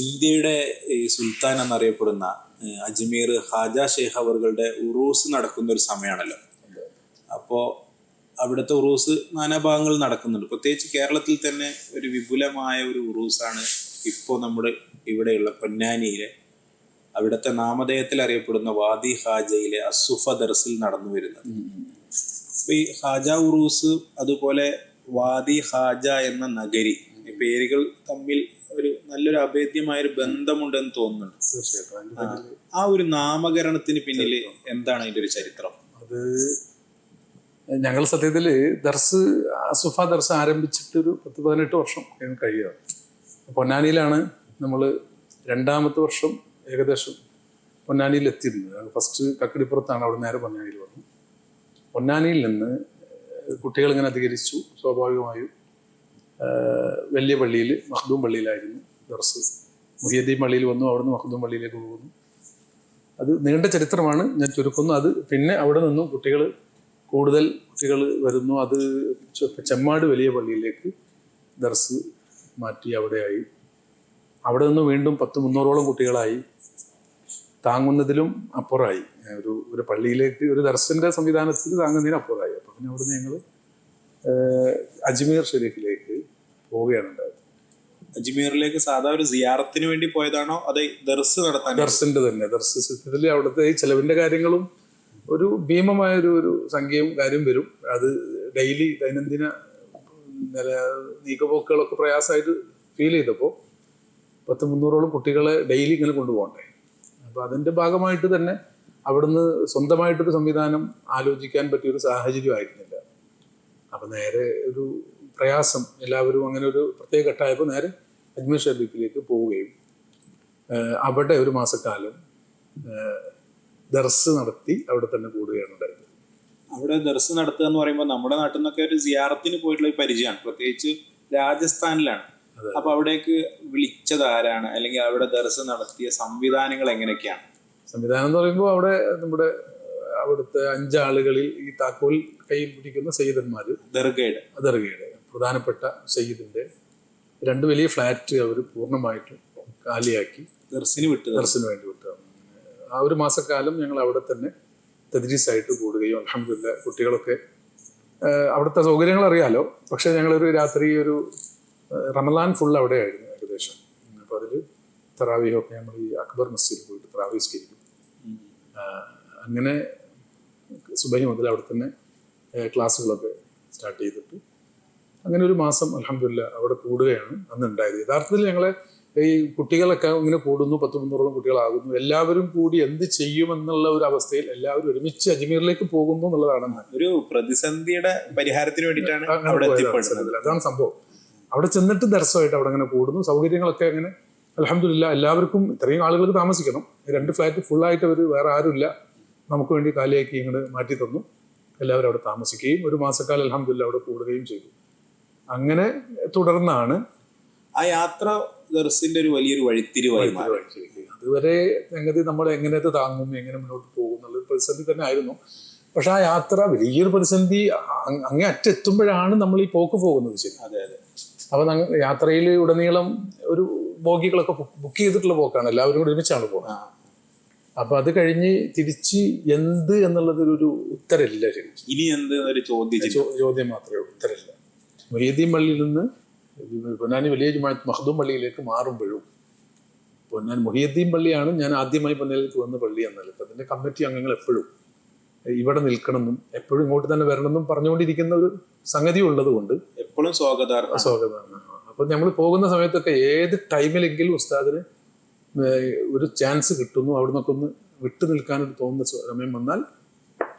ഇന്ത്യയുടെ ഈ സുൽത്താൻ എന്നറിയപ്പെടുന്ന അജ്മീർ ഹാജ ഷേഖ് അവറുകളുടെ ഉറൂസ് നടക്കുന്ന ഒരു സമയമാണല്ലോ. അപ്പോൾ അവിടുത്തെ ഉറൂസ് നാനാഭാഗങ്ങളിൽ നടക്കുന്നുണ്ട്. പ്രത്യേകിച്ച് കേരളത്തിൽ തന്നെ ഒരു വിപുലമായ ഒരു ഉറൂസാണ് ഇപ്പോൾ നമ്മുടെ ഇവിടെയുള്ള പൊന്നാനിയിലെ അവിടുത്തെ നാമധേയത്തിൽ അറിയപ്പെടുന്ന വാദി ഹാജയിലെ അസുഫ ദർസിൽ നടന്നു വരുന്നത്. അപ്പൊ ഈ ഹാജ ഉറൂസ് അതുപോലെ വാദി ഹാജ എന്ന നഗരി പേരുകൾ തമ്മിൽ ഒരു നല്ലൊരു അഭേദ്യമായ ഒരു ബന്ധമുണ്ടെന്ന് തോന്നുന്നുണ്ട്. തീർച്ചയായിട്ടും. ആ. ഒരു നാമകരണത്തിന് പിന്നിൽ എന്താണ് അതിന്റെ ഒരു ചരിത്രം? അത് ഞങ്ങൾ സത്യത്തിൽ ദർസ് അസുഫ ദർസ് ആരംഭിച്ചിട്ട് ഒരു പത്ത് പതിനെട്ട് വർഷം കഴിയുക. പൊന്നാനിയിലാണ് നമ്മൾ രണ്ടാമത്തെ വർഷം ഏകദേശം പൊന്നാനിയിൽ എത്തിയിരുന്നത് ഫസ്റ്റ് കക്കടിപ്പുറത്താണ് അവിടെ നേരെ പൊന്നാനിയിൽ വന്നു പൊന്നാനിയിൽ നിന്ന് കുട്ടികൾ ഇങ്ങനെ അധികരിച്ചു സ്വാഭാവികമായും വലിയ പള്ളിയിൽ മഹ്ദൂം പള്ളിയിലായിരുന്നു ദർസ്. മുഹിയദ്ദീൻ പള്ളിയിൽ വന്നു അവിടുന്ന് മഹ്ദൂം പള്ളിയിലേക്ക് പോകുന്നു. അത് നീണ്ട ചരിത്രമാണ് ഞാൻ ചുരുക്കുന്നു. അത് പിന്നെ അവിടെ നിന്നും കുട്ടികൾ കൂടുതൽ കുട്ടികൾ വരുന്നു. അത് ചെമ്മാട് വലിയ പള്ളിയിലേക്ക് ദർസ് മാറ്റി അവിടെയായി അവിടെ നിന്ന് വീണ്ടും പത്ത് മുന്നൂറോളം കുട്ടികളായി. താങ്ങുന്നതിലും അപ്പുറമായി ഒരു ഒരു പള്ളിയിലേക്ക് ഒരു ദർശന്റെ സംവിധാനത്തിൽ താങ്ങുന്നതിന് അപ്പുറമായി അപ്പം പിന്നെ അവിടുന്ന് ഞങ്ങൾ അജ്മീർ ഷെരീഫിലേക്ക് പോവുകയാണ് ഉണ്ടായത് അജ്മീറിലേക്ക് സാധാ ഒരു സിയാറത്തിന് വേണ്ടി പോയതാണോ? അത് ദർസ് നടത്താൻ ദർസിന്റെ തന്നെ. ദർസ് സിദ്ധത്തിൽ അവിടുത്തെ ഈ ചെലവിന്റെ കാര്യങ്ങളും ഒരു ഭീമമായ ഒരു ഒരു സംഖ്യയും കാര്യം വരും. അത് ഡെയിലി ദൈനംദിന നില നീക്കപോക്കുകളൊക്കെ പ്രയാസമായിട്ട് ഫീൽ ചെയ്തപ്പോൾ പത്ത് മുന്നൂറോളം കുട്ടികളെ ഡെയിലി ഇങ്ങനെ കൊണ്ടുപോകണ്ടേ? അപ്പോൾ അതിന്റെ ഭാഗമായിട്ട് തന്നെ അവിടുന്ന് സ്വന്തമായിട്ടൊരു സംവിധാനം ആലോചിക്കാൻ പറ്റിയ ഒരു സാഹചര്യം ആയിരുന്നില്ല. അപ്പം നേരെ ഒരു പ്രയാസം എല്ലാവരും അങ്ങനെ ഒരു പ്രത്യേക ഘട്ടമായപ്പോൾ നേരെ അജ്മീർ ഷെരീഫിലേക്ക് പോവുകയും അവിടെ ഒരു മാസക്കാലം ദർസ് നടത്തി അവിടെ തന്നെ കൂടുകയാണ് ഉണ്ടായത് അവിടെ ദർസ് നടത്തുക എന്ന് പറയുമ്പോൾ നമ്മുടെ നാട്ടിൽ നിന്നൊക്കെ ഒരു സിയാറത്തിന് പോയിട്ടുള്ള ഒരു പരിചയമാണ്. പ്രത്യേകിച്ച് രാജസ്ഥാനിലാണ്. അപ്പൊ അവിടേക്ക് വിളിച്ചത് ആരാണ്? അല്ലെങ്കിൽ അവിടെ ദർസ് നടത്തിയ സംവിധാനങ്ങൾ എങ്ങനെയൊക്കെയാണ്? സംവിധാനം എന്ന് പറയുമ്പോൾ അവിടെ നമ്മുടെ അവിടുത്തെ അഞ്ചാളുകളിൽ ഈ താക്കോൽ കയ്യിൽ പിടിക്കുന്ന സയ്യിദന്മാർ ദർഗയുടെ. ദർഗയുടെ. പ്രധാനപ്പെട്ട സയ്യിദിന്റെ രണ്ട് വലിയ ഫ്ലാറ്റ് അവർ പൂർണമായിട്ട് കാലിയാക്കി ദർസിന് വിട്ട് ദർശന് വേണ്ടി വിട്ടു. ആ ഒരു മാസക്കാലം ഞങ്ങൾ അവിടെ തന്നെ തദ്രീസായിട്ട് കൂടുകയും അലഹമില്ല കുട്ടികളൊക്കെ അവിടുത്തെ സൗകര്യങ്ങൾ അറിയാലോ. പക്ഷെ ഞങ്ങളൊരു രാത്രി ഒരു റമലാൻ ഫുൾ അവിടെ ആയിരുന്നു ഏകദേശം. അപ്പോൾ അതിൽ തറാവിയൊക്കെ നമ്മൾ ഈ അക്ബർ മസ്ജിദിൽ പോയിട്ട് തറാവിസ്കരിക്കും. അങ്ങനെ സുബൈ മുതൽ അവിടെ തന്നെ ക്ലാസ്സുകളൊക്കെ സ്റ്റാർട്ട് ചെയ്തിട്ട് അങ്ങനെ ഒരു മാസം അലഹമില്ല അവിടെ കൂടുകയാണ് അന്ന് ഉണ്ടായത് യഥാർത്ഥത്തിൽ ഞങ്ങളെ ഈ കുട്ടികളൊക്കെ ഇങ്ങനെ കൂടുന്നു പത്ത് മുന്നൂറോളം കുട്ടികളാകുന്നു. എല്ലാവരും കൂടി എന്ത് ചെയ്യുമെന്നുള്ള ഒരു അവസ്ഥയിൽ എല്ലാവരും ഒരുമിച്ച് അജ്മീറിലേക്ക് പോകുന്നു എന്നുള്ളതാണ് ഒരു പ്രതിസന്ധിയുടെ പരിഹാരത്തിന് വേണ്ടിയിട്ടാണ് അതാണ് സംഭവം. അവിടെ ചെന്നിട്ട് ദർശനമായിട്ട് അവിടെ അങ്ങനെ കൂടുന്നു. സൗകര്യങ്ങളൊക്കെ അങ്ങനെ അലഹമില്ല എല്ലാവർക്കും ഇത്രയും ആളുകൾക്ക് താമസിക്കണം. രണ്ട് ഫ്ലാറ്റ് ഫുള്ളായിട്ട് അവർ വേറെ ആരുമില്ല. നമുക്ക് വേണ്ടി കാലിയാക്കി ഇങ്ങോട്ട് മാറ്റി തന്നു എല്ലാവരും അവിടെ താമസിക്കുകയും ഒരു മാസക്കാലം അലഹമില്ല അവിടെ കൂടുകയും ചെയ്തു. അങ്ങനെ തുടർന്നാണ് ആ യാത്ര ദർസിന്റെ ഒരു വലിയൊരു വഴിത്തിരിവായി അതുവരെ സംഗതി നമ്മൾ എങ്ങനെ താങ്ങും എങ്ങനെ മുന്നോട്ട് പോകും എന്നുള്ളൊരു പ്രതിസന്ധി തന്നെ ആയിരുന്നു പക്ഷെ ആ യാത്ര വലിയൊരു പ്രതിസന്ധി അങ്ങേ അറ്റെത്തുമ്പോഴാണ് നമ്മൾ ഈ പോക്ക് പോകുന്നത് ശരി. അതെ അതെ. അപ്പൊ യാത്രയിൽ ഉടനീളം ഒരു ബോഗികളൊക്കെ ബുക്ക് ചെയ്തിട്ടുള്ള പോക്കാണ്. എല്ലാവരും കൂടി ഒരുമിച്ചാണ് പോകുന്നത്. അപ്പൊ അത് കഴിഞ്ഞ് തിരിച്ച് എന്ത് എന്നുള്ളത് ഒരു ഉത്തരമില്ല ഇനി എന്ത് ഒരു ചോദ്യം ചോദ്യം മാത്രമേ ഉള്ളൂ ഉത്തരമില്ല. മൊയ്യദ്ദീൻ പള്ളിയിൽ നിന്ന് പൊന്നാനി വലിയ ജുമാഴത്ത് മഹദൂം പള്ളിയിലേക്ക് മാറുമ്പോഴും പൊന്നാൻ മൊഹീദ്ദീൻ പള്ളിയാണ് ഞാൻ ആദ്യമായി പൊന്നാനിലേക്ക് വന്ന പള്ളി എന്നാൽ ഇപ്പം അതിന്റെ കമ്മിറ്റി അംഗങ്ങൾ എപ്പോഴും ഇവിടെ നിൽക്കണമെന്നും എപ്പോഴും ഇങ്ങോട്ട് തന്നെ വരണമെന്നും പറഞ്ഞുകൊണ്ടിരിക്കുന്ന ഒരു സംഗതി ഉള്ളത് കൊണ്ട് എപ്പോഴും സ്വാഗതാർ സ്വാഗതമാണ് അപ്പം നമ്മൾ പോകുന്ന സമയത്തൊക്കെ ഏത് ടൈമിലെങ്കിലും ഉസ്താദിന് ഒരു ചാൻസ് കിട്ടുന്നു. അവിടെ നിന്നൊക്കെ ഒന്ന് വിട്ടു നിൽക്കാനൊരു തോന്നുന്ന സമയം വന്നാൽ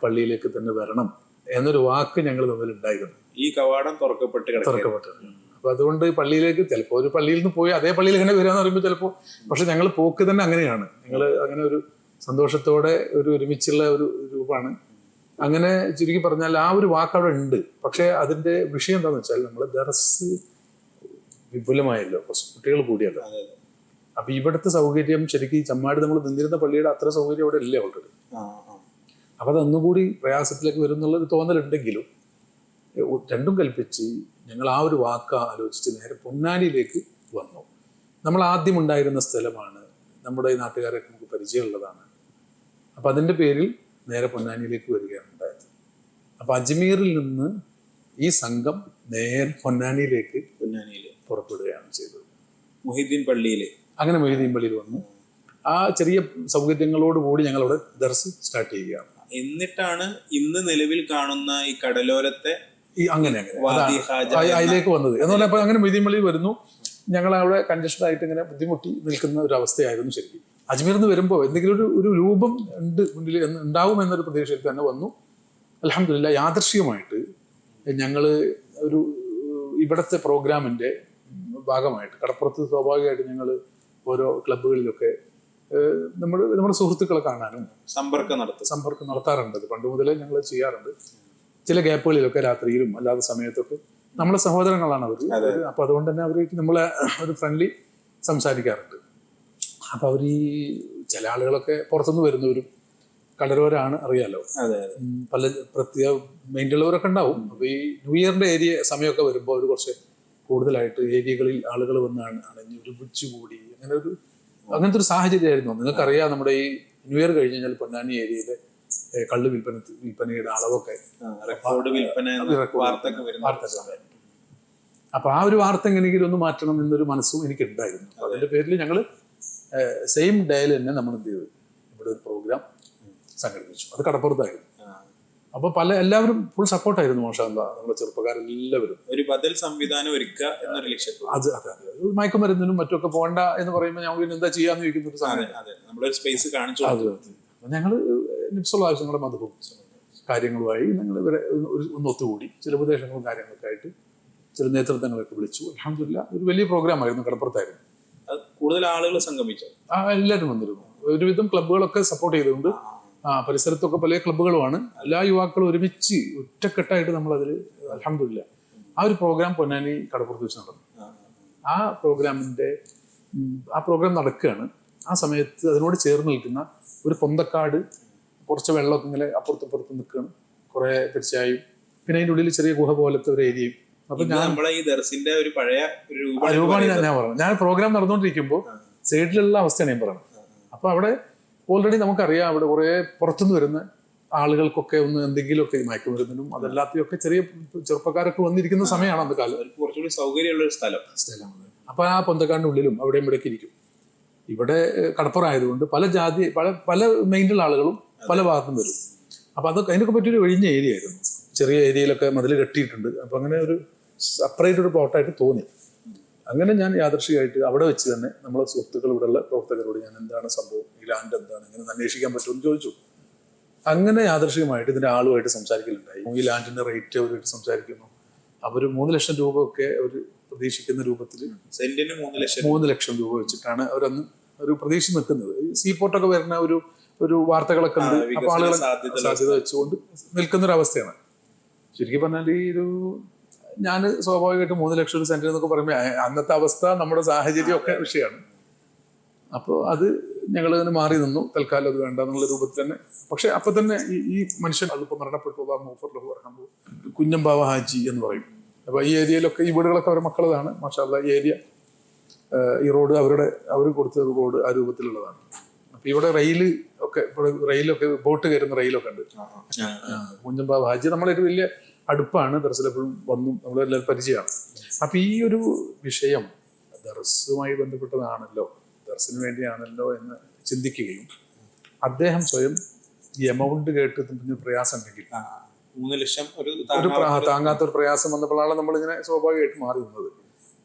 പള്ളിയിലേക്ക് തന്നെ വരണം എന്നൊരു വാക്ക് ഞങ്ങൾ തമ്മിൽ ഉണ്ടായിരുന്നു ഈ കവാടം തുറക്കപ്പെട്ട് തുറക്കപ്പെട്ടത് അപ്പൊ അതുകൊണ്ട് പള്ളിയിലേക്ക് ചിലപ്പോൾ ഒരു പള്ളിയിൽ നിന്ന് പോയി അതേ പള്ളിയിൽ ഇങ്ങനെ വരിക എന്ന് പറയുമ്പോൾ ചിലപ്പോൾ പക്ഷെ ഞങ്ങൾ പോക്ക് തന്നെ അങ്ങനെയാണ്. ഞങ്ങൾ അങ്ങനെ ഒരു സന്തോഷത്തോടെ ഒരു ഒരുമിച്ചുള്ള ഒരു രൂപമാണ്. അങ്ങനെ ചുരുക്കി പറഞ്ഞാൽ ആ ഒരു വാക്ക് അവിടെ ഉണ്ട്. പക്ഷെ അതിന്റെ വിഷയം എന്താണെന്ന് വെച്ചാൽ നമ്മൾ ദറസ് വിപുലമായല്ലോ. കുട്ടികൾ കൂടിയല്ലോ. അപ്പൊ ഇവിടുത്തെ സൗകര്യം ശരിക്കും ചമ്മാട് നമ്മൾ നിന്നിരുന്ന പള്ളിയുടെ അത്ര സൗകര്യം അവിടെ ഇല്ല ഓൾറെഡി. അപ്പൊ അതൊന്നുകൂടി പ്രയാസത്തിലേക്ക് വരും എന്നുള്ളൊരു തോന്നലുണ്ടെങ്കിലും രണ്ടും കൽപ്പിച്ച് ഞങ്ങൾ ആ ഒരു വാക്ക് ആലോചിച്ച് നേരെ പൊന്നാനിയിലേക്ക് വന്നു. നമ്മൾ ആദ്യം ഉണ്ടായിരുന്ന സ്ഥലമാണ് നമ്മുടെ ഈ നാട്ടുകാരൊക്കെ നമുക്ക് പരിചയമുള്ളതാണ്. അപ്പം അതിന്റെ പേരിൽ നേരെ പൊന്നാനിയിലേക്ക് വരികയാണ് ഉണ്ടായത്. അപ്പം അജ്മീറിൽ നിന്ന് ഈ സംഘം നേരെ പൊന്നാനിയിലേക്ക് പൊന്നാനിയിൽ പുറപ്പെടുകയാണ് ചെയ്തത്. മുഹിദ്ദീൻ പള്ളിയിൽ അങ്ങനെ മുഹിദ്ദീൻ പള്ളിയിൽ വന്നു. ആ ചെറിയ സൗകര്യങ്ങളോട് സൗകര്യങ്ങളോടുകൂടി ഞങ്ങളവിടെ ദർസ് സ്റ്റാർട്ട് ചെയ്യുകയാണ്. എന്നിട്ടാണ് ഇന്ന് നിലവിൽ കാണുന്ന ഈ കടലോരത്തെ ഈ അങ്ങനെ അങ്ങനെ. അതിലേക്ക് വന്നത്. എന്ന് പറഞ്ഞപ്പോൾ അങ്ങനെ മിതിമളി വരുന്നു. ഞങ്ങൾ അവിടെ കൺജസ്റ്റഡ് ആയിട്ട് ഇങ്ങനെ ബുദ്ധിമുട്ടി നിൽക്കുന്ന ഒരു അവസ്ഥയായിരുന്നു ശരിക്കും. അജ്മീറിൽ നിന്ന് വരുമ്പോൾ എന്തെങ്കിലും ഒരു ഒരു രൂപം ഉണ്ട് മുന്നിൽ ഉണ്ടാവും എന്നൊരു പ്രതീക്ഷയിൽ തന്നെ വന്നു. അലഹമില്ല യാദർശികമായിട്ട് ഞങ്ങൾ ഒരു ഇവിടത്തെ പ്രോഗ്രാമിന്റെ ഭാഗമായിട്ട് കടപ്പുറത്ത് സ്വാഭാവികമായിട്ട് ഞങ്ങൾ ഓരോ ക്ലബ്ബുകളിലൊക്കെ നമ്മൾ നമ്മുടെ സുഹൃത്തുക്കളെ കാണാനും സമ്പർക്കം നടത്തും. സമ്പർക്കം നടത്താറുണ്ട്. പണ്ട് മുതലേ ഞങ്ങൾ ചെയ്യാറുണ്ട്. ചില ഗ്യാപ്പുകളിലൊക്കെ രാത്രിയിലും അല്ലാത്ത സമയത്തൊക്കെ നമ്മളെ സഹോദരങ്ങളാണ് അവർ അപ്പൊ അതുകൊണ്ട് തന്നെ അവർ നമ്മളെ ഒരു ഫ്രണ്ട്ലി സംസാരിക്കാറുണ്ട്. അപ്പൊ അവർ ഈ ചില ആളുകളൊക്കെ പുറത്തുനിന്ന് വരുന്നവരും കടലോരാണ് അറിയാലോ. പല പ്രത്യേക മൈൻഡുള്ളവരൊക്കെ ഉണ്ടാവും. അപ്പൊ ഈ ന്യൂ ഇയറിന്റെ ഏരിയ സമയമൊക്കെ വരുമ്പോൾ അവർ കുറച്ച് കൂടുതലായിട്ട് ഏരിയകളിൽ ആളുകൾ വന്നാണ് അണഞ്ഞ് ഒരു കൂടി അങ്ങനെ ഒരു അങ്ങനത്തെ ഒരു സാഹചര്യമായിരുന്നു. നിങ്ങൾക്കറിയാം നമ്മുടെ ഈ ന്യൂ ഇയർ കഴിഞ്ഞ് കഴിഞ്ഞാൽ പൊന്നാനി ഏരിയയിലെ കള്ള് വിൽപ്പന വിൽപ്പനയുടെ അളവൊക്കെ റെക്കോർഡ് വിൽപ്പന വാർത്ത അപ്പൊ ആ ഒരു വാർത്ത എങ്ങനെയെങ്കിലും ഒന്ന് മാറ്റണം എന്നൊരു മനസ്സും എനിക്ക് ഉണ്ടായിരുന്നു അതിന്റെ പേരിൽ ഞങ്ങൾ സെയിം ഡേയിൽ തന്നെ നമ്മൾ എന്ത് ചെയ്തു? ഇവിടെ ഒരു പ്രോഗ്രാം സംഘടിപ്പിച്ചു. അത് കടപ്പുറത്തായിരുന്നു. അപ്പൊ പല എല്ലാവരും ഫുൾ സപ്പോർട്ടായിരുന്നു മോശം എന്താ നമ്മുടെ ചെറുപ്പക്കാരെല്ലാവരും. ഒരു ബദൽ സംവിധാനം ഒരുക്കുക എന്നൊരു ലക്ഷ്യത്തോടെ. അത് അതെ അതെ. മയക്കുമരുന്നിനും മറ്റൊക്കെ പോകണ്ട എന്ന് പറയുമ്പോൾ ഞങ്ങൾ പിന്നെ എന്താ ചെയ്യാന്ന് ചോദിക്കുന്ന ഒരു സാധനം. അതെ. നമ്മളൊരു സ്പേസ് കാണിച്ചു ഞങ്ങൾ നിപ്സുള്ള ആവശ്യങ്ങളെ മതവും കാര്യങ്ങളുമായി ഞങ്ങൾ ഇവരെ ഒരു ഒന്ന് ഒത്തുകൂടി. ചില ഉപദേശങ്ങളും കാര്യങ്ങളൊക്കെ ആയിട്ട് ചില നേതൃത്വങ്ങളൊക്കെ വിളിച്ചു. അലഹമില്ല ഒരു വലിയ പ്രോഗ്രാം ആയിരുന്നു കടപ്പുറത്തായിരുന്നു. അത് കൂടുതൽ ആളുകൾ സംഗമിച്ചു? ആ എല്ലാവരും വന്നിരുന്നു. ഒരുവിധം ക്ലബ്ബുകളൊക്കെ സപ്പോർട്ട് ചെയ്തുകൊണ്ട് ആ. പരിസരത്തൊക്കെ പല ക്ലബ്ബുകളുമാണ്. എല്ലാ യുവാക്കളും ഒരുമിച്ച് ഒറ്റക്കെട്ടായിട്ട് നമ്മൾ അതിൽ അലഹമില്ല ആ ഒരു പ്രോഗ്രാം പൊന്നാനി കടപ്പുറത്ത് വെച്ച് നടന്നു. ആ. പ്രോഗ്രാമിന്റെ ആ പ്രോഗ്രാം നടക്കുകയാണ്. ആ സമയത്ത് അതിനോട് ചേർന്ന് നിൽക്കുന്ന ഒരു പൊന്തക്കാട് കുറച്ച് വെള്ളമൊക്കെ ഇങ്ങനെ അപ്പുറത്തും പുറത്തും നിൽക്കുകയാണ്. കുറെ തീർച്ചയായും. പിന്നെ അതിന്റെ ഉള്ളിൽ ചെറിയ ഗുഹ പോലത്തെ ഒരു ഏരിയയും. അപ്പൊ ഞാൻ നമ്മളെ ഈ ദർസിന്റെ ഒരു പഴയ രൂപമാണ് ഞാൻ ഞാൻ പറഞ്ഞത്. ഞാൻ പ്രോഗ്രാം നടന്നുകൊണ്ടിരിക്കുമ്പോൾ സൈഡിലുള്ള അവസ്ഥയാണ് ഞാൻ പറയുന്നത് അപ്പൊ അവിടെ ഓൾറെഡി നമുക്കറിയാം അവിടെ കുറെ പുറത്തുനിന്ന് വരുന്ന ആളുകൾക്കൊക്കെ ഒന്ന് എന്തെങ്കിലുമൊക്കെ മയക്കുമരുന്നിനും അതല്ലാത്തയൊക്കെ ചെറിയ ചെറുപ്പക്കാരൊക്കെ വന്നിരിക്കുന്ന സമയമാണ് അന്ന് കാലം. കുറച്ചുകൂടി സൗകര്യമുള്ള ഒരു സ്ഥലം. സ്ഥലമാണ്. അപ്പൊ ആ പൊന്തക്കാടിന്റെ ഉള്ളിലും അവിടെയും ഇവിടെയൊക്കെ ഇരിക്കും. ഇവിടെ കടപ്പുറമായതുകൊണ്ട് പല ജാതി പല പല മൈൻഡുള്ള ആളുകളും പല ഭാഗത്തും വരും. അപ്പൊ അതൊക്കെ അതിനൊക്കെ പറ്റിയൊരു ഒഴിഞ്ഞ ഏരിയ ആയിരുന്നു. ചെറിയ ഏരിയയിലൊക്കെ മതിൽ കെട്ടിയിട്ടുണ്ട്. അപ്പൊ അങ്ങനെ ഒരു സെപ്പറേറ്റ് ഒരു പ്ലോട്ടായിട്ട് തോന്നി. അങ്ങനെ ഞാൻ യാദർശികമായിട്ട് അവിടെ വെച്ച് തന്നെ നമ്മളെ സുഹൃത്തുക്കൾ ഇവിടെയുള്ള പ്രവർത്തകരോട് ഞാൻ എന്താണ് സംഭവം? ഈ ലാൻഡ് എന്താണ്? ഇങ്ങനെ അന്വേഷിക്കാൻ പറ്റുമെന്ന് ചോദിച്ചു. അങ്ങനെ യാദർശികമായിട്ട് ഇതിന്റെ ആളുമായിട്ട് സംസാരിക്കലുണ്ടായി. ഈ ലാൻഡിന്റെ റേറ്റ് അവരായിട്ട് സംസാരിക്കുന്നു അവർ മൂന്ന് ലക്ഷം രൂപ ഒക്കെ അവർ പ്രതീക്ഷിക്കുന്ന രൂപത്തിൽ സെന്റിന് മൂന്ന് ലക്ഷം മൂന്ന് ലക്ഷം രൂപ വെച്ചിട്ടാണ് അവരന്ന് ഒരു പ്രതീക്ഷ നിൽക്കുന്നത്. സീപോർട്ടൊക്കെ വരുന്ന ഒരു ഒരു വാർത്തകളൊക്കെ ഉണ്ട്. അപ്പൊ ആളുകളെ സാധ്യത വെച്ചുകൊണ്ട് നിൽക്കുന്ന ഒരു അവസ്ഥയാണ്. ശരിക്കും പറഞ്ഞാൽ ഈ ഒരു ഞാൻ സ്വാഭാവികമായിട്ടും മൂന്ന് ലക്ഷം ഒരു സെന്റർ എന്നൊക്കെ പറയുമ്പോൾ അന്നത്തെ അവസ്ഥ നമ്മുടെ സാഹചര്യം ഒക്കെ വിഷയമാണ്. അപ്പോൾ അത് ഞങ്ങൾ തന്നെ മാറി നിന്നു. തൽക്കാലം അത് വേണ്ട എന്നുള്ള രൂപത്തിൽ തന്നെ. പക്ഷെ അപ്പൊ തന്നെ ഈ ഈ മനുഷ്യൻ അതിപ്പോ മരണപ്പെട്ടു. ലഹു വറഹമഹു. കുഞ്ഞമ്പാവ ഹാജി എന്ന് പറയും. അപ്പൊ ഈ ഏരിയയിലൊക്കെ ഈ വീടുകളൊക്കെ അവരുടെ മക്കളതാണ് മാഷാ ഈ ഏരിയ ഈ റോഡ് അവരുടെ അവർ കൊടുത്ത റോഡ് ആ രൂപത്തിലുള്ളതാണ്. ഇവിടെ റെയിൽ ഒക്കെ ഇവിടെ റെയിലൊക്കെ ബോട്ട് കയറുന്ന റെയിലൊക്കെ ഉണ്ട്. കുഞ്ഞമ്പാവ ഹാജി നമ്മളൊരു വലിയ അടുപ്പാണ്. ദർസിലെപ്പോഴും വന്നും നമ്മളെല്ലാവരും പരിചയമാണ്. അപ്പൊ ഈ ഒരു വിഷയം ദർസുമായി ബന്ധപ്പെട്ടതാണല്ലോ. ദർസിന് വേണ്ടിയാണല്ലോ എന്ന് ചിന്തിക്കുകയും അദ്ദേഹം സ്വയം ഈ എമൗണ്ട് കേട്ട് പിന്നെ പ്രയാസം ഉണ്ടെങ്കിൽ മൂന്ന് ലക്ഷം ഒരു ഒരു താങ്ങാത്ത ഒരു പ്രയാസം വന്നപ്പോഴാണ് നമ്മളിങ്ങനെ സ്വാഭാവികമായിട്ട് മാറി നിന്നത്.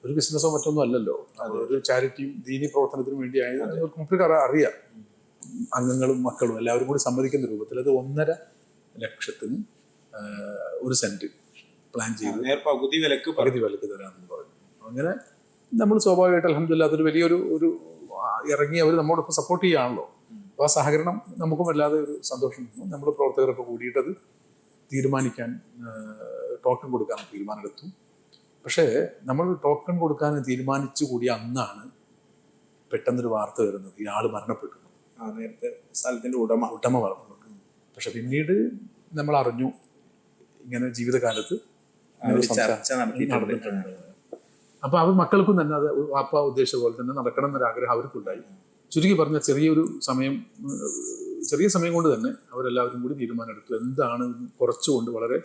ഒരു ബിസിനസ്സോ മറ്റൊന്നും അല്ലല്ലോ. അത് ഒരു ചാരിറ്റിയും ദീനി പ്രവർത്തനത്തിനും വേണ്ടിയായത് അറിയാം. അംഗങ്ങളും മക്കളും എല്ലാവരും കൂടി സമ്മതിക്കുന്ന രൂപത്തിൽ അത് ഒന്നര ലക്ഷത്തിന് ഒരു സെന്റ് പ്ലാൻ ചെയ്ത്. പകുതി വിലക്ക് പകുതി വിലക്ക് തരാമെന്ന് പറഞ്ഞു. അങ്ങനെ നമ്മൾ സ്വാഭാവികമായിട്ട് അലഹമില്ല അതൊരു വലിയൊരു ഒരു ഇറങ്ങി അവർ നമ്മോടൊപ്പം സപ്പോർട്ട് ചെയ്യുകയാണല്ലോ അപ്പോൾ ആ സഹകരണം നമുക്കും വല്ലാതെ ഒരു സന്തോഷം നമ്മൾ പ്രവർത്തകരൊക്കെ കൂടിയിട്ടത് തീരുമാനിക്കാൻ ടോക്കൺ കൊടുക്കാൻ തീരുമാനമെടുത്തു. പക്ഷേ നമ്മൾ ടോക്കൺ കൊടുക്കാൻ തീരുമാനിച്ചു കൂടിയ അന്നാണ് പെട്ടെന്നൊരു വാർത്ത വരുന്നത്. ഈ ആൾ മരണപ്പെട്ടു. നേരത്തെ സ്ഥലത്തിന്റെ ഉടമ ഉടമ മരണപ്പെട്ടു പക്ഷെ പിന്നീട് നമ്മൾ അറിഞ്ഞു ഇങ്ങനെ ജീവിതകാലത്ത് നടന്നിട്ടുണ്ട്. അപ്പൊ അവർ മക്കൾക്കും തന്നെ അത് വാപ്പ ഉദ്ദേശിച്ച പോലെ തന്നെ നടക്കണം എന്നൊരു ആഗ്രഹം അവർക്കുണ്ടായി. ചുരുക്കി പറഞ്ഞ ചെറിയൊരു സമയം ചെറിയ സമയം കൊണ്ട് തന്നെ അവരെല്ലാവരും കൂടി തീരുമാനമെടുത്തു. എന്താണ് കുറച്ചുകൊണ്ട് വളരെ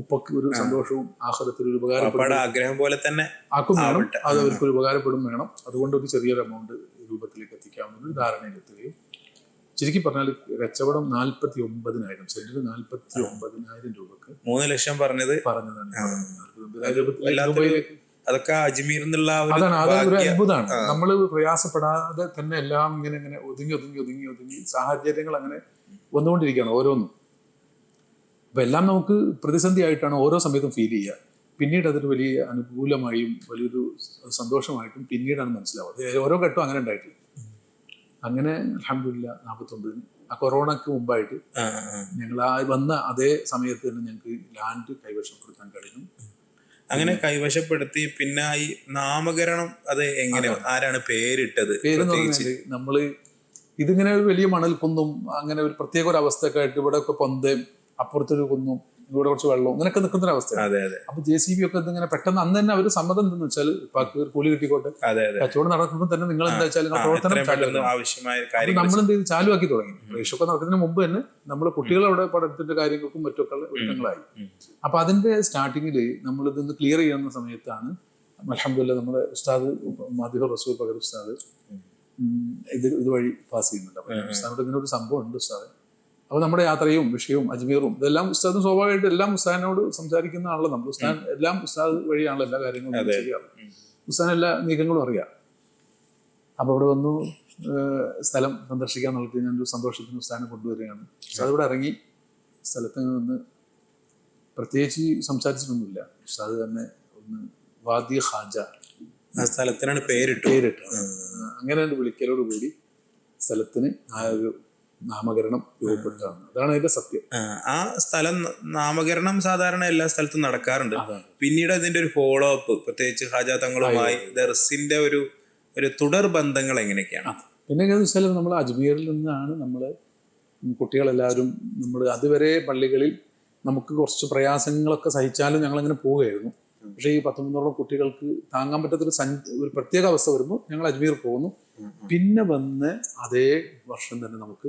ഉപ്പക്ക് ഒരു സന്തോഷവും ആഹ്ലത്തിൽ ഒരു ഉപകാരപ്പെടും. ആഗ്രഹം പോലെ തന്നെ ആക്കും വേണം. അത് അവർക്ക് ഒരു ഉപകാരപ്പെടും വേണം. അതുകൊണ്ട് ഒരു ചെറിയൊരു എമൗണ്ട് രൂപത്തിലേക്ക് എത്തിക്കാവുന്ന ഒരു ധാരണയിലെത്തുകയും ചുരുക്കി പറഞ്ഞാൽ കച്ചവടം നാൽപ്പത്തി ഒമ്പതിനായിരം സെന്റിന് നാൽപ്പത്തി ഒമ്പതിനായിരം രൂപക്ക് മൂന്ന് ലക്ഷം പറഞ്ഞത് പറഞ്ഞതാണ്. അതൊക്കെ അജ്മീർ എന്നുള്ള അതാണ് അതൊരു അത്ഭുതമാണ്. നമ്മൾ പ്രയാസപ്പെടാതെ തന്നെ എല്ലാം ഇങ്ങനെ ഇങ്ങനെ ഒതുങ്ങി ഒതുങ്ങി ഒതുങ്ങി ഒതുങ്ങി സാഹചര്യങ്ങൾ അങ്ങനെ വന്നുകൊണ്ടിരിക്കുകയാണ് ഓരോന്നും. അപ്പൊ എല്ലാം നമുക്ക് പ്രതിസന്ധി ആയിട്ടാണ് ഓരോ സമയത്തും ഫീൽ ചെയ്യുക. പിന്നീട് അതൊരു വലിയ അനുകൂലമായും വലിയൊരു സന്തോഷമായിട്ടും പിന്നീടാണ് മനസ്സിലാവുന്നത് ഓരോ ഘട്ടവും അങ്ങനെ ഉണ്ടായിട്ടില്ല. അങ്ങനെ അലഹമില്ല നാൽപ്പത്തൊമ്പതിന് ആ കൊറോണക്ക് മുമ്പായിട്ട്. ഞങ്ങൾ ആ വന്ന അതേ സമയത്ത് തന്നെ ഞങ്ങൾക്ക് ലാൻഡ് കൈവശപ്പെടുത്താൻ കഴിഞ്ഞു. അങ്ങനെ കൈവശപ്പെടുത്തി പിന്നെ ഈ നാമകരണം അത് എങ്ങനെ ആരാണ് പേരിട്ടത് പേര് നമ്മൾ ഇതിങ്ങനെ ഒരു വലിയ മണൽ കുന്നും അങ്ങനെ ഒരു പ്രത്യേക ഒരു അവസ്ഥയൊക്കെ ആയിട്ട് ഇവിടെ ഒക്കെ പൊന്തയും അപ്പുറത്തൊരു കുന്നും ഇവിടെ കുറച്ച് വെള്ളവും ഇങ്ങനെയൊക്കെ നിൽക്കുന്ന ഒരു അവസ്ഥയാണ് അപ്പൊ ജെ സി ബി ഒക്കെ ഇതിങ്ങനെ പെട്ടെന്ന് അന്ന് തന്നെ അവർ സമ്മതം എന്തെന്ന് വെച്ചാൽ കൂലി കിട്ടിക്കോട്ടെ. കച്ചവടം നടക്കുമ്പോൾ തന്നെ നിങ്ങൾ എന്താ വെച്ചാൽ പ്രവർത്തനം നമ്മൾ എന്ത് ചെയ്ത്? ചാലുവാക്കി തുടങ്ങി. റേഷൊക്കെ നടക്കുന്നതിന് മുമ്പ് തന്നെ നമ്മൾ കുട്ടികളവിടെ പഠനത്തിന്റെ കാര്യങ്ങൾക്കും മറ്റൊക്കെ ഒരുക്കങ്ങളായി. അപ്പൊ അതിന്റെ സ്റ്റാർട്ടിങ്ങിൽ നമ്മൾ ഇതൊന്ന് ക്ലിയർ ചെയ്യുന്ന സമയത്താണ് അലഹമില്ല നമ്മുടെ ഉസ്താദ് മാധ്യമ റസൂൽ പകർ ഉസ്താദ് ഇത് ഇതുവഴി പാസ് ചെയ്യുന്നുണ്ട്. അപ്പൊ ഉസ്താദിനോട് ഇങ്ങനെ ഒരു സംഭവം ഉണ്ട് ഉസ്താദ്. അപ്പൊ നമ്മുടെ യാത്രയും വിഷയവും അജ്മീറും ഇതെല്ലാം ഉസ്താദും സ്വാഭാവികമായിട്ട് എല്ലാം ഉസ്താദിനോട് സംസാരിക്കുന്ന ആണല്ലോ നമ്മൾ ഉസ്താൻ എല്ലാം ഉസ്താദ് വഴിയാണല്ലോ എല്ലാ കാര്യങ്ങളും ചെയ്യാറ്. ഉസ്താൻ എല്ലാ നീക്കങ്ങളും അറിയാം. അപ്പൊ അവിടെ വന്നു സ്ഥലം സന്ദർശിക്കാൻ നോക്കി. ഞാൻ ഒരു സന്തോഷത്തിന് ഉസ്താനെ കൊണ്ടുവരികയാണ്. ഉസ്താദ് ഇവിടെ ഇറങ്ങി സ്ഥലത്ത് നിന്ന് പ്രത്യേകിച്ച് സംസാരിച്ചിട്ടൊന്നുമില്ല. ഉസ്താദ് തന്നെ ഒന്ന് വാദി ഖാജ ആ സ്ഥലത്തിനാണ് പേരിട്ട് പേരിട്ട് അങ്ങനെ വിളിക്കലോട് കൂടി സ്ഥലത്തിന് ആ ഒരു നാമകരണം രൂപപ്പെട്ടതാണ് അതാണ് അതിന്റെ സത്യം. ആ, സ്ഥലം നാമകരണം സാധാരണ എല്ലാ സ്ഥലത്തും നടക്കാറുണ്ട്. പിന്നീട് അതിന്റെ ഒരു ഫോളോ അപ്പ് പ്രത്യേകിച്ച് ഹാജാ തങ്ങളുമായി ദർസിന്റെ ഒരു ഒരു തുടർ ബന്ധങ്ങൾ എങ്ങനെയൊക്കെയാണ്? പിന്നെ എങ്ങനെയാണെന്ന് വെച്ചാൽ നമ്മൾ അജ്മീറിൽ നിന്നാണ് നമ്മൾ കുട്ടികളെല്ലാവരും നമ്മൾ അതുവരെ പള്ളികളിൽ നമുക്ക് കുറച്ച് പ്രയാസങ്ങളൊക്കെ സഹിച്ചാലും ഞങ്ങൾ അങ്ങനെ പോവുകയായിരുന്നു പക്ഷേ ഈ പത്തൊമ്പതോളം കുട്ടികൾക്ക് താങ്ങാൻ പറ്റാത്തൊരു സഞ്ച ഒരു പ്രത്യേക അവസ്ഥ വരുമ്പോൾ ഞങ്ങൾ അജ്മീർ പോകുന്നു. പിന്നെ വന്ന് അതേ വർഷം തന്നെ നമുക്ക്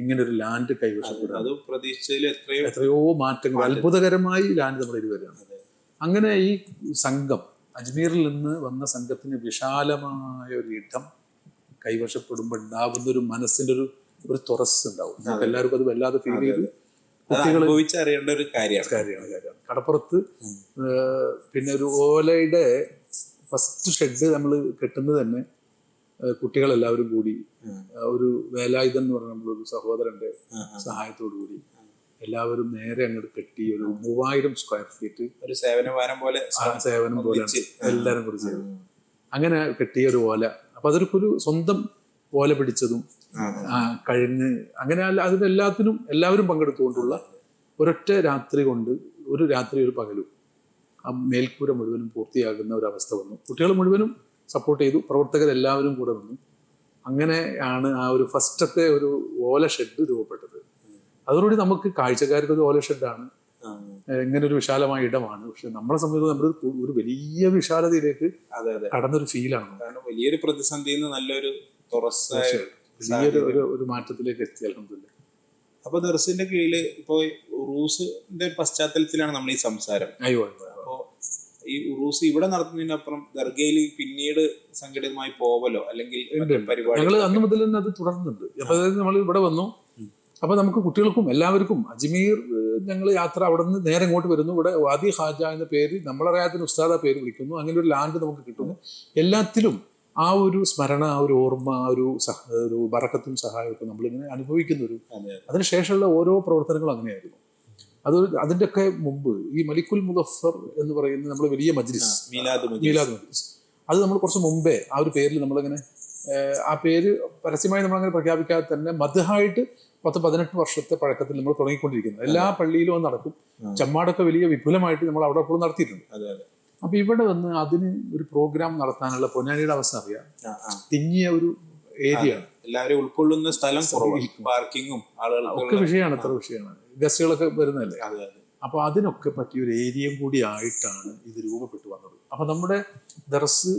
ഇങ്ങനെ ഒരു ലാൻഡ് കൈവശപ്പെടുക അത് പ്രതീക്ഷിച്ചതിൽ എത്രയോ എത്രയോ മാറ്റങ്ങൾ അത്ഭുതകരമായി ലാൻഡ് നമ്മുടെ ഇരുവരാണ് അങ്ങനെ ഈ സംഘം അജ്മീറിൽ നിന്ന് വന്ന സംഘത്തിന് വിശാലമായ ഒരു ഇടം കൈവശപ്പെടുമ്പോൾ ഉണ്ടാകുന്ന ഒരു മനസ്സിന്റെ ഒരു ഒരു തുറസ് ഉണ്ടാവും. എല്ലാവർക്കും അത് വല്ലാതെ ഫീൽ ചെയ്ത് അനുഭവിച്ചറിയേണ്ട ഒരു കാര്യമാണ്. കാര്യമാണ് കാര്യമാണ്. കടപ്പുറത്ത് പിന്നെ ഒരു ഓലയുടെ ഫസ്റ്റ് ഷെഡ് നമ്മൾ കെട്ടുന്നത് തന്നെ കുട്ടികളെല്ലാവരും കൂടി ഒരു വേലായുധൻ എന്ന് പറഞ്ഞ നമ്മളൊരു സഹോദരന്റെ. സഹായത്തോടു കൂടി എല്ലാവരും നേരെ അങ്ങോട്ട് കെട്ടി ഒരു മൂവായിരം സ്ക്വയർ ഫീറ്റ് ഒരു സേവനവാരം പോലെ സേവനം പോലെ എല്ലാരും എല്ലാവരും കൂടി ചെയ്തു അങ്ങനെ കെട്ടിയ ഒരു ഓല. അപ്പൊ അതൊരു ഒരു സ്വന്തം ഓല പിടിച്ചതും കഴിഞ്ഞ് അങ്ങനെ അതിനെല്ലാത്തിനും എല്ലാവരും പങ്കെടുത്തുകൊണ്ടുള്ള ഒരൊറ്റ രാത്രി കൊണ്ട് ഒരു രാത്രി ഒരു പകലും. ആ മേൽക്കൂര മുഴുവനും പൂർത്തിയാകുന്ന ഒരു അവസ്ഥ വന്നു. കുട്ടികൾ മുഴുവനും സപ്പോർട്ട് ചെയ്തു. പ്രവർത്തകരെല്ലാവരും കൂടെ വന്നു. അങ്ങനെയാണ് ആ ഒരു ഫസ്റ്റത്തെ ഒരു ഓല ഷെഡ് രൂപപ്പെട്ടത്. അതോടുകൂടി നമുക്ക് കാഴ്ചക്കാർക്ക് ഒരു ഓല ഷെഡാണ്. ഇങ്ങനെ ഒരു വിശാലമായ ഇടമാണ്. പക്ഷെ നമ്മളെ സംബന്ധിച്ച് നമ്മൾ ഒരു വലിയ വിശാലതയിലേക്ക് അതെ അതെ. കടന്നൊരു ഫീലാണ് കാരണം വലിയൊരു പ്രതിസന്ധിയിൽ നിന്ന് നല്ലൊരു വലിയൊരു ഒരു ഒരു മാറ്റത്തിലേക്ക് എത്തി അലഹമില്ല അപ്പൊ ദർസിന്റെ കീഴിൽ ഇപ്പോ റൂസിന്റെ പശ്ചാത്തലത്തിലാണ് നമ്മൾ ഈ സംസാരം അയ്യോ. ഈ ഉറൂസ് ഇവിടെ നടത്തുന്നതിനപ്പുറം ദർഗയിൽ പിന്നീട് സംഘടിതമായി പോവലോ? അല്ലെങ്കിൽ പരിപാടി ഞങ്ങൾ അന്ന് മുതൽ തന്നെ അത് തുടർന്നുണ്ട് അപ്പൊ അതായത് നമ്മൾ ഇവിടെ വന്നു. അപ്പൊ നമുക്ക് കുട്ടികൾക്കും എല്ലാവർക്കും അജ്മീർ ഞങ്ങൾ യാത്ര അവിടെ നിന്ന് നേരെ ഇങ്ങോട്ട് വരുന്നു. ഇവിടെ വാദി ഹാജ എന്ന പേര് നമ്മളറിയാത്ത ഉസ്താദ പേര് വിളിക്കുന്നു. അങ്ങനെ ഒരു ലാൻഡ് നമുക്ക് കിട്ടുന്നു. എല്ലാത്തിലും ആ ഒരു സ്മരണ ആ ഒരു ഓർമ്മ ആ ഒരു സഹ ഒരു ബറക്കത്തും സഹായവും ഒക്കെ നമ്മളിങ്ങനെ അനുഭവിക്കുന്ന ഒരു അതെ. അതിനുശേഷമുള്ള ഓരോ പ്രവർത്തനങ്ങളും അങ്ങനെയായിരുന്നു. അത് അതിന്റെയൊക്കെ മുമ്പ് ഈ മലിക്കുൽ മുദഫർ എന്ന് പറയുന്ന നമ്മൾ വലിയ മജ്ലിസ്. മീലാദ് മജ്ലിസ്. മീലാദ് മജ്ലിസ്. അത് നമ്മൾ കുറച്ച് മുമ്പേ ആ ഒരു പേരിൽ നമ്മളിങ്ങനെ ആ പേര് പരസ്യമായി നമ്മളങ്ങനെ പ്രഖ്യാപിക്കാതെ തന്നെ മധുഹായിട്ട് പത്ത് പതിനെട്ട് വർഷത്തെ പഴക്കത്തിൽ നമ്മൾ തുടങ്ങിക്കൊണ്ടിരിക്കുന്നത്. എല്ലാ പള്ളിയിലും അത് നടക്കും. ചമ്മാടൊക്കെ വലിയ വിപുലമായിട്ട് നമ്മൾ അവിടെ അപ്പോൾ നടത്തിയിട്ടുണ്ട്. അപ്പൊ ഇവിടെ വന്ന് അതിന് ഒരു പ്രോഗ്രാം നടത്താനുള്ള പൊന്നാനിയുടെ അവസ്ഥ അറിയാം. തിങ്ങിയ ഒരു ഏരിയ. ആണ് എല്ലാവരും ഉൾക്കൊള്ളുന്ന സ്ഥലം പാർക്കിങ്ങും ഒക്കെ വിഷയമാണ് എത്ര വിഷയമാണ്. ഗസ്റ്റുകളൊക്കെ വരുന്നതല്ലേ? അതെ അതെ. അപ്പൊ അതിനൊക്കെ പറ്റിയ ഒരു ഏരിയയും കൂടി ആയിട്ടാണ് ഇത് രൂപപ്പെട്ടു വന്നത്. അപ്പോൾ നമ്മുടെ ദർസ്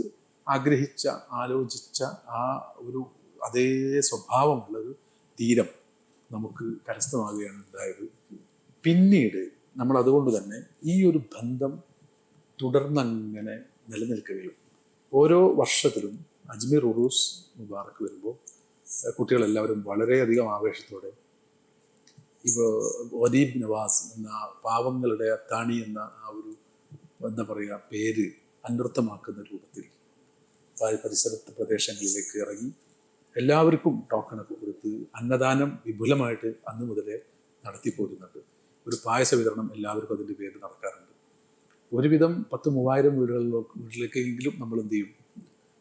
ആഗ്രഹിച്ച ആലോചിച്ച ആ ഒരു അതേ സ്വഭാവമുള്ളൊരു തീരം നമുക്ക് കരസ്ഥമാകുകയാണ് ഉണ്ടായത്. പിന്നീട് നമ്മൾ അതുകൊണ്ട് തന്നെ ഈ ഒരു ബന്ധം തുടർന്നങ്ങനെ നിലനിൽക്കുകയും ഓരോ വർഷത്തിലും അജ്മീർ ഉറൂസ് മുബാറക്ക് വരുമ്പോൾ കുട്ടികളെല്ലാവരും വളരെയധികം ആവേശത്തോടെ ഇപ്പോൾ ഒദീബ് നവാസ് എന്ന പാവങ്ങളുടെ അത്താണി എന്ന ആ ഒരു എന്താ പറയുക പേര് അനർത്ഥമാക്കുന്ന രൂപത്തിൽ പരിസരത്ത് പ്രദേശങ്ങളിലേക്ക് ഇറങ്ങി എല്ലാവർക്കും ടോക്കണൊക്കെ കൊടുത്ത് അന്നദാനം വിപുലമായിട്ട് അന്ന് മുതലേ നടത്തിപ്പോരുന്നുണ്ട് ഒരു പായസ വിതരണം എല്ലാവർക്കും അതിന്റെ പേര് നടക്കാറുണ്ട്. ഒരുവിധം പത്ത് മൂവായിരം വീടുകളിലേക്ക് വീട്ടിലേക്കെങ്കിലും നമ്മൾ എന്ത് ചെയ്യും?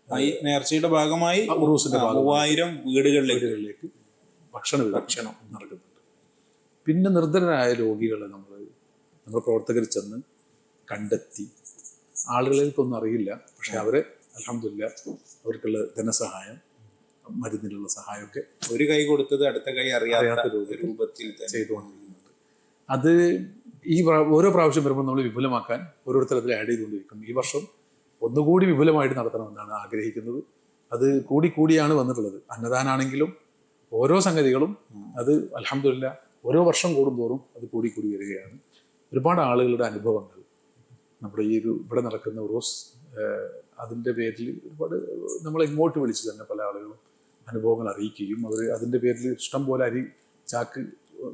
ഈ നേർച്ചയുടെ ഭാഗമായി ഉറൂസിന്റെ മൂവായിരം വീടുകളിലേക്ക് വീടുകളിലേക്ക് ഭക്ഷണ ഭക്ഷണം. നടക്കുന്നുണ്ട് പിന്നെ നിർദ്ധനരായ രോഗികളെ നമ്മൾ നമ്മുടെ പ്രവർത്തകർ ചെന്ന് കണ്ടെത്തി. ആളുകളിലേക്കൊന്നും അറിയില്ല. പക്ഷെ അവരെ അലഹമില്ല അവർക്കുള്ള ധനസഹായം മരുന്നിനുള്ള സഹായമൊക്കെ ഒരു കൈ കൊടുത്തത് അടുത്ത കൈ അറിയാത്ത രൂപത്തിൽ ചെയ്തു ചെയ്തുകൊണ്ടിരിക്കുന്നുണ്ട്. അത് ഈ ഓരോ പ്രാവശ്യം വരുമ്പോൾ നമ്മൾ വിപുലമാക്കാൻ ഓരോ തരത്തിൽ ആഡ് ചെയ്തുകൊണ്ടിരിക്കും ഈ വർഷം ഒന്നുകൂടി വിപുലമായിട്ട് നടത്തണമെന്നാണ് ആഗ്രഹിക്കുന്നത്. അത് കൂടി കൂടിയാണ് വന്നിട്ടുള്ളത്. അന്നദാനാണെങ്കിലും ഓരോ സംഗതികളും അത് അലഹമില്ല ഓരോ വർഷം കൂടുന്തോറും അത് കൂടി കൂടി വരികയാണ്. ഒരുപാട് ആളുകളുടെ അനുഭവങ്ങൾ. നമ്മുടെ ഈ ഒരു ഇവിടെ നടക്കുന്ന റോസ് അതിന്റെ പേരിൽ ഒരുപാട് നമ്മളെ ഇങ്ങോട്ട് വിളിച്ച് തന്നെ പല ആളുകളും അനുഭവങ്ങൾ അറിയിക്കുകയും അവർ അതിന്റെ പേരിൽ ഇഷ്ടം പോലെ അരി ചാക്ക്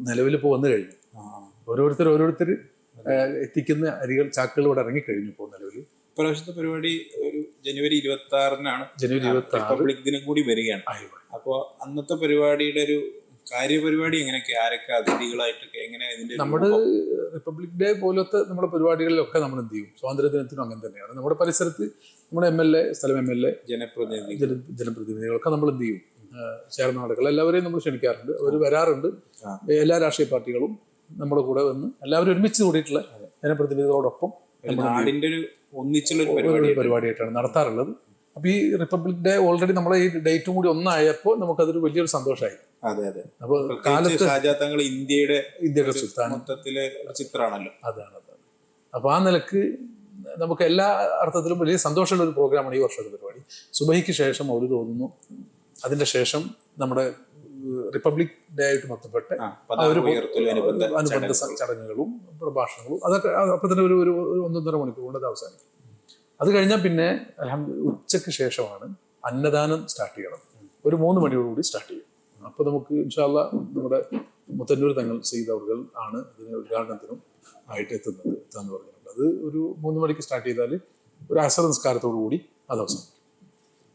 നിലവിൽ ഇപ്പോൾ വന്നു കഴിഞ്ഞു. ഓരോരുത്തർ ഓരോരുത്തർ എത്തിക്കുന്ന അരികൾ ചാക്കുകൾ ഇവിടെ ഇറങ്ങിക്കഴിഞ്ഞു ഇപ്പോൾ നിലവിൽ. ഇപ്രാവശ്യത്തെ പരിപാടി ഒരു ജനുവരി ഇരുപത്തി ആറിനാണ് ജനുവരി ഇരുപത്തി ആറ് ദിനം കൂടി വരികയാണ്. അപ്പോൾ അന്നത്തെ പരിപാടിയുടെ ഒരു കാര്യപരിപാടി എങ്ങനെയൊക്കെ? ആരൊക്കെ അതിഥികളായിട്ടൊക്കെ എങ്ങനെ ഇതിന്റെ നമ്മുടെ റിപ്പബ്ലിക് ഡേ പോലത്തെ നമ്മുടെ പരിപാടികളിലൊക്കെ നമ്മൾ എന്ത് ചെയ്യും? സ്വാതന്ത്ര്യ ദിനത്തിനും അങ്ങനെ തന്നെയാണ്. നമ്മുടെ പരിസരത്ത് നമ്മുടെ എം എൽ എ സ്ഥലം എം എൽ എ ജനപ്രതിനിധി ജനപ്രതിനിധികളൊക്കെ നമ്മൾ എന്ത് ചെയ്യും? ചേർന്ന ആളുകൾ എല്ലാവരെയും നമ്മൾ ക്ഷണിക്കാറുണ്ട്. അവർ വരാറുണ്ട്. എല്ലാ രാഷ്ട്രീയ പാർട്ടികളും നമ്മുടെ കൂടെ വന്ന് എല്ലാവരും ഒരുമിച്ച് കൂടിയിട്ടുള്ള ജനപ്രതിനിധികളോടൊപ്പം നാടിന്റെ ഒരു ഒന്നിച്ചുള്ള പരിപാടിയായിട്ടാണ് നടത്താറുള്ളത്. അപ്പോൾ ഈ റിപ്പബ്ലിക് ഡേ ഓൾറെഡി നമ്മളെ ഈ ഡേറ്റും കൂടി ഒന്നായപ്പോൾ നമുക്കതൊരു വലിയൊരു സന്തോഷമായി അതെ അതെ. അപ്പോൾ കാലത്ത് ഷാജാത്തങ്ങൾ ഇന്ത്യയുടെ ഇന്ത്യയുടെ സുൽത്താൻ. മൊത്തത്തിലെ ചിത്രമാണല്ലോ. അതാണ് അതാണ്. അപ്പോൾ ആ നിലയ്ക്ക് നമുക്ക് എല്ലാ അർത്ഥത്തിലും വലിയ സന്തോഷമുള്ള ഒരു പ്രോഗ്രാമാണ് ഈ വർഷത്തെ പരിപാടി. സുബഹിക്ക് ശേഷം അവർ തോന്നുന്നു. അതിന്റെ ശേഷം നമ്മുടെ റിപ്പബ്ലിക് ഡേ ആയിട്ട് ബന്ധപ്പെട്ട് അനുബന്ധ ചടങ്ങുകളും പ്രഭാഷണങ്ങളും. അതൊക്കെ അപ്പൊ തന്നെ ഒരു ഒരു ഒരു ഒന്നൊന്നര മണിക്കൂർ കൊണ്ട് അത് അവസാനിക്കും. അത് കഴിഞ്ഞാൽ പിന്നെ ഉച്ചയ്ക്ക് ശേഷമാണ് അന്നദാനം സ്റ്റാർട്ട് ചെയ്യണം. ഒരു മൂന്ന് മണിയോടുകൂടി സ്റ്റാർട്ട് ചെയ്യും. അപ്പോൾ നമുക്ക് ഇൻഷാല്ല നമ്മുടെ മുത്തന്നൂർ തങ്ങൾ ചെയ്ത അവർ ആണ് ഇതിന് ഉദ്ഘാടനത്തിനും ആയിട്ട് എത്തുന്നത് എന്ന് പറഞ്ഞിട്ടുണ്ട് അത് ഒരു മൂന്ന് മണിക്ക് സ്റ്റാർട്ട് ചെയ്താൽ ഒരു അസർ നിസ്കാരത്തോടു കൂടി അത് അവസാനിക്കും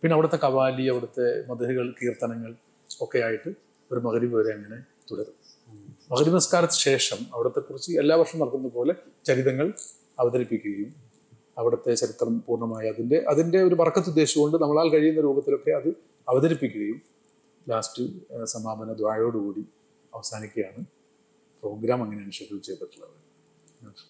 പിന്നെ അവിടുത്തെ കവാലി അവിടുത്തെ മധുരകൾ കീർത്തനങ്ങൾ ഒക്കെ ആയിട്ട് ഒരു മകരീബ് വരെ അങ്ങനെ തുടരും. മകരീബ് നിസ്കാരത്തിന് ശേഷം അവിടുത്തെ കുറിച്ച് എല്ലാ വർഷവും നടക്കുന്ന പോലെ ചരിതങ്ങൾ അവതരിപ്പിക്കുകയും അവിടുത്തെ ചരിത്രം പൂർണമായി. അതിന്റെ അതിന്റെ ഒരു വർക്കത്ത് ഉദ്ദേശിച്ചുകൊണ്ട് നമ്മളാൽ കഴിയുന്ന രൂപത്തിലൊക്കെ അത് അവതരിപ്പിക്കുകയും ലാസ്റ്റ് സമാപന ദ്വായോടുകൂടി അവസാനിക്കുകയാണ്. പ്രോഗ്രാം അങ്ങനെയാണ് ഷെഡ്യൂൾ ചെയ്തിട്ടുള്ളത്.